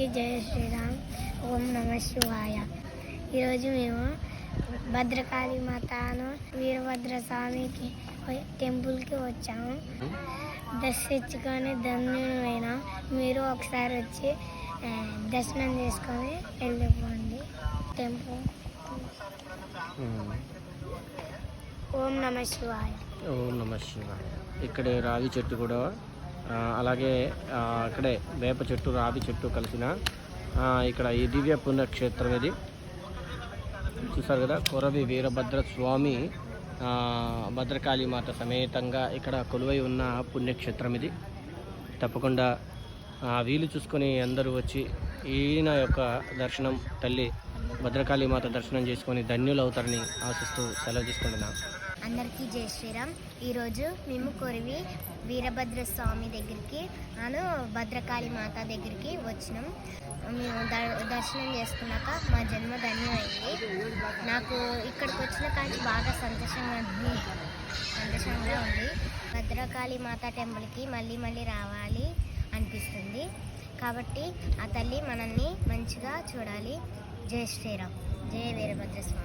అందరికీ జయ శ్రీరామ్. ఓం నమ శివాయ. ఈరోజు మేము భద్రకాళి మాతను వీరభద్ర స్వామికి టెంపుల్కి వచ్చాము. దర్శించుకొని ధన్యులైన మీరు ఒకసారి వచ్చి దర్శనం చేసుకొని వెళ్ళిపోండి. టెంపుల్. ఓం నమ శివాయ. ఓం నమ శివాయ. ఇక్కడే రావి చెట్టు కూడా అలాగే ఇక్కడే వేప చెట్టు రావి చెట్టు కలిసిన ఇక్కడ ఈ దివ్య పుణ్యక్షేత్రం ఇది. చూసారు కదా కొరవి వీరభద్ర స్వామి భద్రకాళీ మాత సమేతంగా ఇక్కడ కొలువై ఉన్న పుణ్యక్షేత్రం ఇది. తప్పకుండా వీలు చూసుకొని అందరూ వచ్చి ఈయన యొక్క దర్శనం తల్లి భద్రకాళీ మాత దర్శనం చేసుకొని ధన్యులు అవుతారని ఆశిస్తూ సెలవు తీసుకుంటున్నాను అందరికీ జై శ్రీరామ్. ఈరోజు మేము కొరివి వీరభద్ర స్వామి దగ్గరికి అను భద్రకాళి మాత దగ్గరికి వచ్చినాం. మేము ద- దర్శనం చేసుకున్నాక మా జన్మ ధన్యమైంది. నాకు ఇక్కడికి వచ్చిన కానీ బాగా సంతోషంగా ఉంది. సంతోషంగా ఉంది. భద్రకాళి మాత టెంపుల్కి మళ్ళీ మళ్ళీ రావాలి అనిపిస్తుంది. కాబట్టి ఆ తల్లి మనల్ని మంచిగా చూడాలి. జై శ్రీరామ్. జయ వీరభద్ర స్వామి